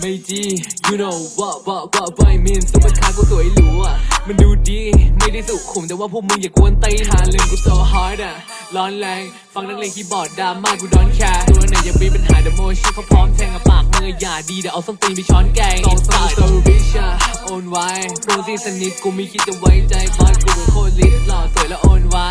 ไม่ดี you know what what what what I mean ซุปเปอร์คาร์กูสวยหรูอะ มันดูดี ไม่ได้สุขุมแต่ว่าพวกมึงอย่ากวนตีนหาเรื่องกู so hard อะ ร้อนแรง ฟังนักเลงคีย์บอร์ดดราม่ากูดอนแคร์ตัวไหนอย่ามีปัญหาเดโมชิเขาพร้อมแทงกับปากมึงอะอย่าดีเดี๋ยวเอาส้นตีนไปช้อนแกงสองสาวโซบิชอะโอนไว้โปรที่สนิทกูไม่คิดจะไว้ใจบอสกูเป็นโคตรลิสหล่อสวยแล้วโอนไว้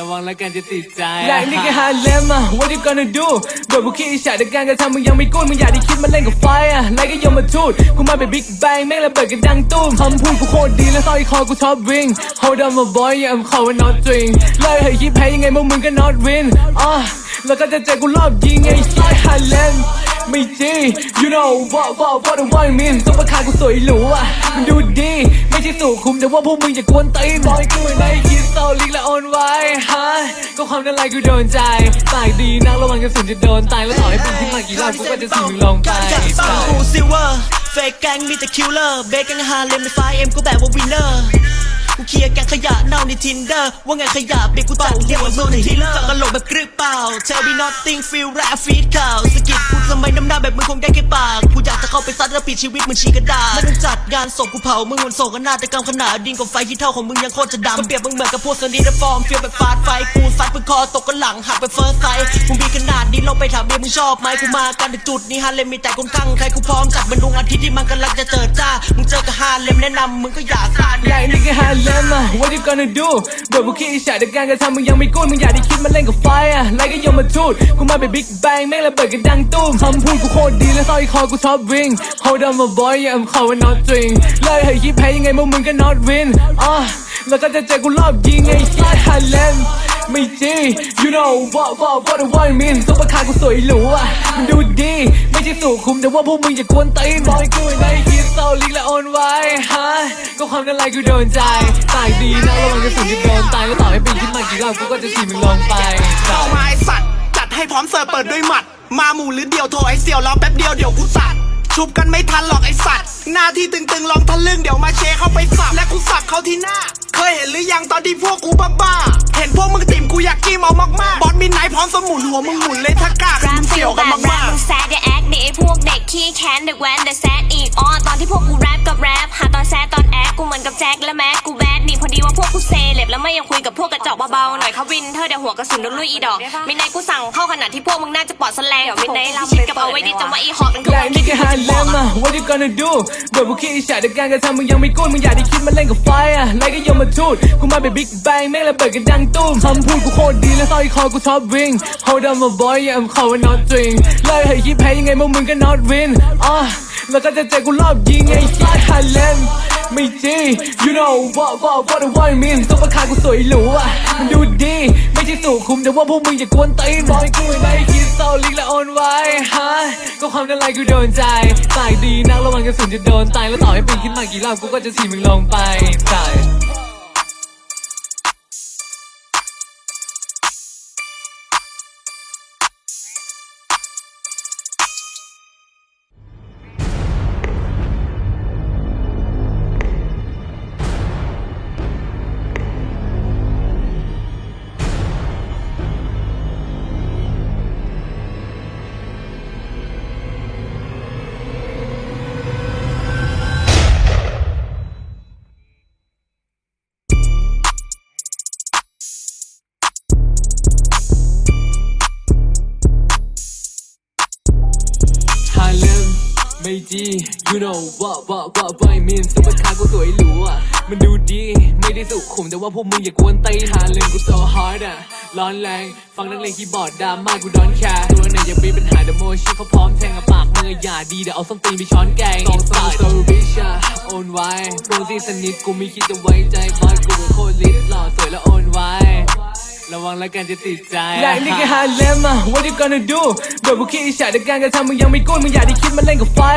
ระวังแล้วกันจะติดใจและนี่ก็ฮาเลมอะ what you gonna do โดยบุคิดอิจฉาแต่การกระทำมึงยังไม่กุ้นมึงอยากได้คิดมาเล่นกับไฟอะแลก็ยมมาทูดกูมาเป็นบิ๊กแบงแม่งระเบิดกันดังตุ้มคำพูดกูโคตรดีและสร้อยคอกูชอบวิ่ง hold on my boy yeah I'm calling not drink เลยให้คิดแพ้ยังไงพวกมึงก็ not win อะแล้วก็จะเจอกูรอบยิงไอ้ไอ้ฮาเลมไม่จริง you know what what what what I mean ซุปเปร์คากูสวยหรูอะมันดูดี ไม่ใช่สุขุมแต่ว่าพวกมึงอย่ากวนตีบอยกูไม่คิ ความนั้นไรกูโดนใจปากดีนักระวังกระสุนจะโดนตายแล้วต่อให้เป็นที่มากี่รอบกูก็จะสิงมึงลงไปอยากฟังกูซิลเวอร์เฟกแกงมีแต่คิลเลอร์เบกแกงฮาเลมในไฟเอ็มก็แบบว่าวินเนอร์ กูเคลียร์แกงขยะเน่าในทินเดอร์ว่าไงขยะเบกกูจัดเรียว่าโซนทิลเลอร์กระโหลกแบบกรึบเปล่า Tell me nothing feel rap feed ข่าวสกิดกูทำไมน้ำหน้าแบบมึงคงได้แค่ปากกูอยากจะเข้าไปซัดแล้วปิดชีวิตมึงชีกระดาษม่ต้องจัดงานศพกูเผามึงวนโศกนาฏกรรมขนาดดินกับไฟที่เท่าของมึงยังโคตรจะดำก็เปรียบมึงเหมือนกับพวกสนิทฟอร์มเฟียแบบฟาดไฟกูซัดมึงคอตกกันหลังหักไปเฟิร์สไซส์มึงมีขนาดนี้ลองไปถามเมียมึงชอบไหมกูมากันถึงจุดนี้ฮาเลมมีแต่คนข้างใครกูพร้อมจัดมันดวงอาทิตย์ที่มันกำลังจะเจิดจ้ามึงเจอกับฮาเลมแนะนำมึงก็อย่าซาดและนี่ก็ฮาเลมอะ what you gonna do โดยบุคิดอิจฉาแต่การกระทำมึงยังไม่กุ้มึงอยากได้คิดมาเล่นกับไฟอะและก็ยมมาทูดกูมาเป็นบิ๊กแบงแม่งระเบิดกันดังตุ้มคำพูดกูโคตรดีและสร้อยคอกูชอบวิ่ง hold on my boy yeah I'm calling not drink เลยให้คิดแพ้ยังไงพวกมึงก็ not win อะแล้วก็จะเจอกูรอบยิงไอ้ไอ้ฮาเลมไม่จริง you know what what what what I mean ซุปเปอร์คาร์กูสวยหรูอะมันดูดี ไม่ใช่สุขุมแต่ว่าพวกมึงอย่ากวนตีนบอยกูไม่คิดโซลิกและโอนไว้ฮะ ก็ความนั้นไรกูโดนใจปากดีนะระวังกระสุนจะโดนตายแล้วต่อให้ป็นขึ้นมากี่รอบกูก็จะถีบมึงลงไปเข้ามาไอสัตว์จัดให้พร้อมเสิร์ฟเปิดด้วยหมัด มาหมู่หรือเดียวโทรไอเสี่ยวรอแป๊บเดียวเดี๋ยวกูสัตว์ชุบกันไม่ทันหรอกไอสัตว์หน้าที่ตึงๆลองทะลึ่งเดี๋ยวมาเชเข้าไปสับและกูสับเขาที่หน้า เคยเห็นหรือยังตอนที่พวกกูบ้าๆเห็นพวกมึงติ่มกูอยากกิ้มเอามากๆบอสมีไนท์พร้อมสมุนหัวมึงหมุนเลยถ้ากล้าแรคือปมึงฟิเสี่ยลวกันบแรปมากมึงแซดอย่าแอคดิไอพวกเด็กขี้แค้นเด็กแว้นเดอะแซดอีกอ๋อตอนที่พวกกูแรปกับแรป กูเหมือนกับแจ็คและแม็กกูแบดนี่พอดีว่าพวกกูเซเลบแล้วไม่ยังคุยกับพวกกระจอกเบาๆหน่อยเขาวินเธอเดี๋ยวหัวกระสุนโดนลุยอีดอกมินไนกูสั่งเข้าขนาดที่พวกมึงน่าจะปลอดแสลงเดี๋ยวมินไนที่ชิดกับเอาไว้ดิจำว่าอีหอกมันคือและวันนี่ที่ก็ฮาเลมอะ what you gonna do โดยบุคิดอิจฉาแต่การกระทำมึงยังไม่กุ้นมึงอยากได้คิดมาเล่นกับไฟอะและก็ยมมาทูดกูมาเป็นบิ๊กแบงแม่งระเบิดกันดังตุ้มคำพูดกูโคตรดีและสร้อยคอกูชอบวิ่ง hold on my boy yeah I'm calling not drink เลยให้คิดแพ้ยังไงพวกมึงก็ not win อะแล้วก็จะเจอกูรอบยิงไอ้ไอ้ฮาเลม ไม่จริง you know what what what do I mean ซุปเปอร์คาร์กูสวยหรูอะมันดูดี ไม่ใช่สุขุมแต่ว่าพวกมึงอย่ากวนตีนบอยกูไม่คิดเศร้าลิกและโอนไว้ฮะก็ความนั้นไรกูโดนใจตายดีนักระวังกระสุนจะโดนตายแล้วต่อให้เป็นขึ้นมากี่รอบกูก็จะถีมึงลงไปใช่ ไม่ดี you know what what what what I mean ซุปเปอร์คาร์กูสวยหรูอะ มันดูดี ไม่ได้สุขุมแต่ว่าพวกมึงอย่ากวนตีหาเรื่องกู so hard อะ ร้อนแรง ฟังนักเลงคีย์บอร์ดดราม่ากูดอนแคร์ตัวไหนอย่ามีปัญหาเดโมชิเขาพร้อมแทงกับปากมึงออย่าดีเดี๋ยวเอาส้นตีนไปช้อนแกงสองสาวโซบิชอะโอนไว้โปรที่สนิทกูไม่คิดจะไว้ใจบอสกูเป็นโคตรลิสหล่อสวยแล้วโอนไว้ระวังแล้วกันจะติดใจและนี่ก็ฮาเลมอะ what you gonna do โดยบุคิดอิจฉาแต่การกระทำมึงยังไม่กุ้นมึงอยากได้คิดมาเล่นกับไฟ